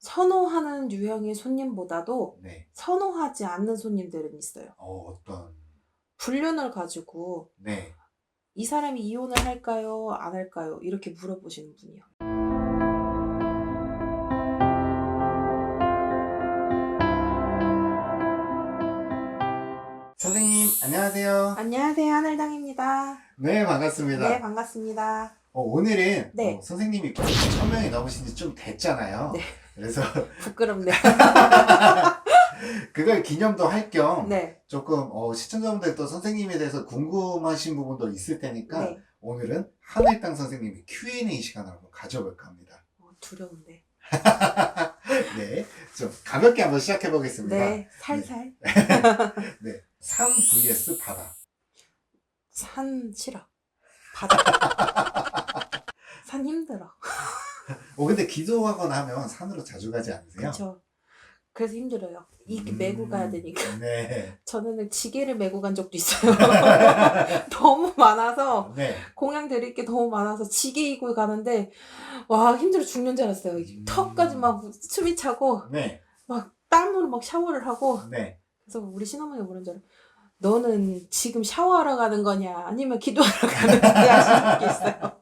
선호하는 유형의 손님보다도 네. 선호하지 않는 손님들은 있어요. 어, 어떤, 불륜을 가지고 네. 이 사람이 이혼을 할까요? 안 할까요? 이렇게 물어보시는 분이요. 선생님, 안녕하세요. 안녕하세요. 하늘당입니다. 네, 반갑습니다. 네, 반갑습니다. 어, 오늘은 네. 어, 선생님이 1000 명이 넘으신 지 좀 됐잖아요. 네. 그래서 부끄럽네요. 그걸 기념도 할 겸 네. 조금 어, 시청자분들 또 선생님에 대해서 궁금하신 부분도 있을 테니까 네. 오늘은 하늘땅 선생님의 Q&A 시간을 한번 가져볼까 합니다. 어, 두려운데. 네, 좀 가볍게 한번 시작해 보겠습니다. 네, 살살. 네, 산 vs 바다. 산 싫어. 바다. 산 힘들어. 어, 근데 기도하거나 하면 산으로 자주 가지 않으세요? 그렇죠. 그래서 힘들어요. 이게 음, 메고 가야 되니까. 네. 저는 지게를 메고 간 적도 있어요. 너무 많아서 네. 공양 드릴 게 너무 많아서 지게 이고 가는데 와 힘들어 죽는 줄 알았어요. 음. 턱까지 막 숨이 차고 네. 막 땀으로 막 샤워를 하고 네. 그래서 우리 신어머니가 그런 줄 알아요. 너는 지금 샤워하러 가는 거냐 아니면 기도하러 가는 거냐 하시는 게 있어요.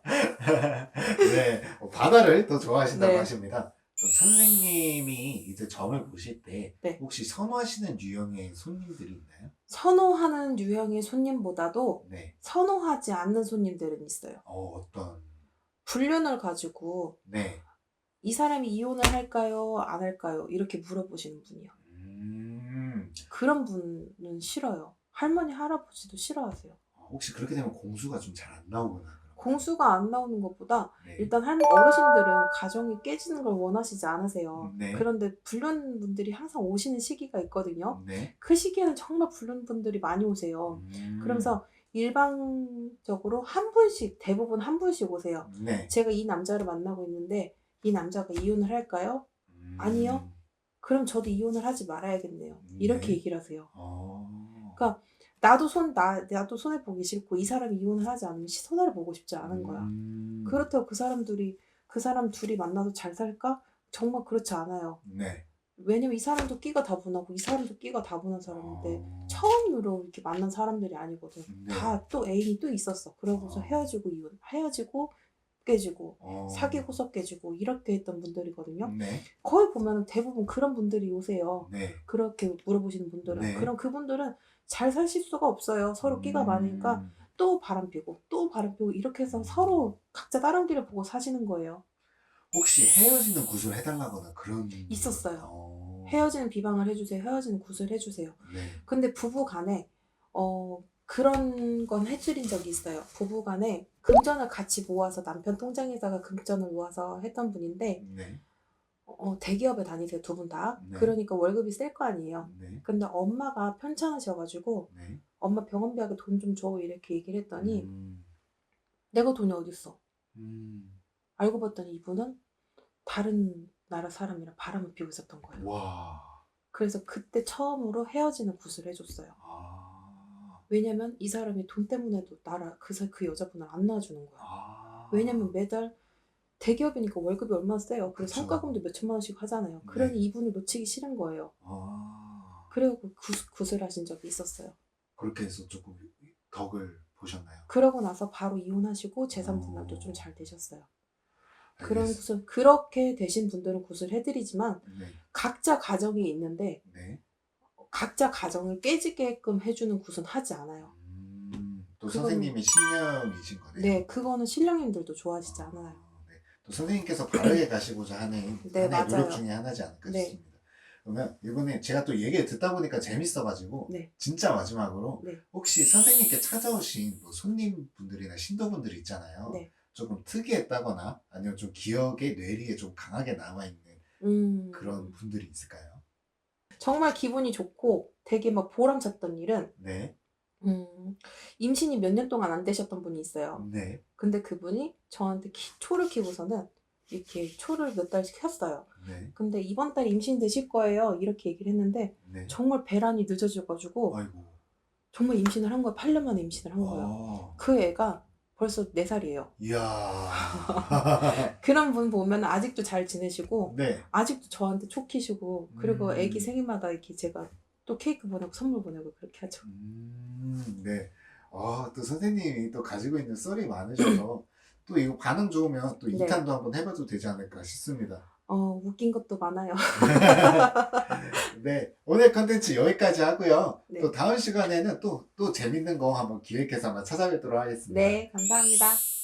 바다를 더 좋아하신다고 네. 하십니다. 좀 선생님이 이제 점을 보실 때 네. 혹시 선호하시는 유형의 손님들이 있나요? 선호하는 유형의 손님보다도 네. 선호하지 않는 손님들은 있어요. 어, 어떤 불륜을 가지고 네. 이 사람이 이혼을 할까요? 안 할까요? 이렇게 물어보시는 분이요. 음. 그런 분은 싫어요. 할머니, 할아버지도 싫어하세요. 어, 혹시 그렇게 되면 공수가 좀 잘 안 나오거나 공수가 안 나오는 것보다 네. 일단 할 어르신들은 가정이 깨지는 걸 원하시지 않으세요. 네. 그런데 불륜 분들이 항상 오시는 시기가 있거든요. 네. 그 시기에는 정말 불륜 분들이 많이 오세요. 음. 그러면서 일방적으로 한 분씩 대부분 한 분씩 오세요. 네. 제가 이 남자를 만나고 있는데 이 남자가 이혼을 할까요? 음. 아니요. 그럼 저도 이혼을 하지 말아야겠네요. 이렇게 네. 얘기를 하세요. 어. 그러니까 나도 손 나, 나도 손해 보기 싫고 이 사람이 이혼을 하지 않으면 시- 손해를 보고 싶지 않은 거야. 음. 그렇다고 그 사람들이 그 사람 둘이 만나서 잘 살까? 정말 그렇지 않아요. 네. 왜냐면 이 사람도 끼가 다분하고 이 사람도 끼가 다분한 사람인데 어. 처음으로 이렇게 만난 사람들이 아니거든. 네. 다또 애인이 또 있었어. 그러고서 어. 헤어지고 이혼, 헤어지고 깨지고 어. 사귀고서 깨지고 이렇게 했던 분들이거든요. 네. 거의 보면 대부분 그런 분들이 오세요. 네. 그렇게 물어보시는 분들은 네. 그럼 그분들은 잘 사실 수가 없어요. 서로 끼가 음. 많으니까 또 바람 피고 또 바람 피고 이렇게 해서 서로 각자 다른 길을 보고 사시는 거예요. 혹시 헤어지는 구슬 해달라거나 그런 있었어요. 어. 헤어지는 비방을 해주세요. 헤어지는 굿을 해주세요. 네. 근데 부부간에 어 그런 건 해드린 적이 있어요. 부부간에 금전을 같이 모아서 남편 통장에다가 금전을 모아서 했던 분인데 네. 어, 대기업에 다니세요 두 분 다. 네. 그러니까 월급이 셀 거 아니에요. 네. 근데 엄마가 편찮으셔가지고 네. 엄마 병원비하게 돈 좀 줘 이렇게 얘기를 했더니 음. 내가 돈이 어딨어. 음. 알고 봤더니 이분은 다른 나라 사람이랑 바람을 피우고 있었던 거예요. 와. 그래서 그때 처음으로 헤어지는 굿을 해줬어요. 아. 왜냐면 이 사람이 돈 때문에도 나라 그, 사- 그 여자분을 안 놔주는 거야. 아. 왜냐면 매달 대기업이니까 월급이 얼마나 세요. 그래서 그쵸. 성과금도 몇 천만 원씩 하잖아요. 네. 그러니 이분을 놓치기 싫은 거예요. 아. 그리고 그 굿, 굿을 하신 적이 있었어요. 그렇게 해서 조금 덕을 보셨나요? 그러고 나서 바로 이혼하시고 재산 어. 분할도 좀 잘 되셨어요. 그런 알겠- 굿을 그렇게 되신 분들은 굿을 해드리지만 네. 각자 가정이 있는데 네. 각자 가정을 깨지게끔 해주는 굿은 하지 않아요. 음. 또 그건- 선생님의 신념이신 거네요. 네, 그거는 신령님들도 좋아하시지 않아요. 또 선생님께서 바르게 가시고자 하는 네, 하나의 노력 맞아요. 중에 하나지 않을까 네. 싶습니다. 그러면 이번에 제가 또 얘기를 듣다 보니까 재밌어가지고 네. 진짜 마지막으로 네. 혹시 선생님께 찾아오신 뭐 손님분들이나 신도분들 있잖아요. 네. 조금 특이했다거나 아니면 좀 기억에 뇌리에 좀 강하게 남아있는 음, 그런 분들이 있을까요? 정말 기분이 좋고 되게 막 보람찼던 일은 네. 음, 임신이 몇 년 동안 안 되셨던 분이 있어요. 네. 근데 그분이 저한테 키- 초를 키고서는 이렇게 초를 몇 달씩 켰어요. 네. 근데 이번 달에 임신 되실 거예요. 이렇게 얘기를 했는데 네. 정말 배란이 늦어져가지고 아이고. 정말 임신을 한 거예요. 8년 만에 임신을 한 거예요. 아. 그 애가 벌써 4살이에요. 이야. 그런 분 보면 아직도 잘 지내시고 네. 아직도 저한테 촉키시고 그리고 음. 애기 생일마다 이렇게 제가 또 케이크 보내고 선물 보내고 그렇게 하죠. 음, 네. 아, 또 선생님이 또 가지고 있는 썰이 많으셔서 또 이거 반응 좋으면 또 네. 2탄도 한번 해봐도 되지 않을까 싶습니다. 어, 웃긴 것도 많아요. 네. 오늘 컨텐츠 여기까지 하고요. 네. 또 다음 시간에는 또, 또 재밌는 거 한번 기획해서 한번 찾아뵙도록 하겠습니다. 네, 감사합니다.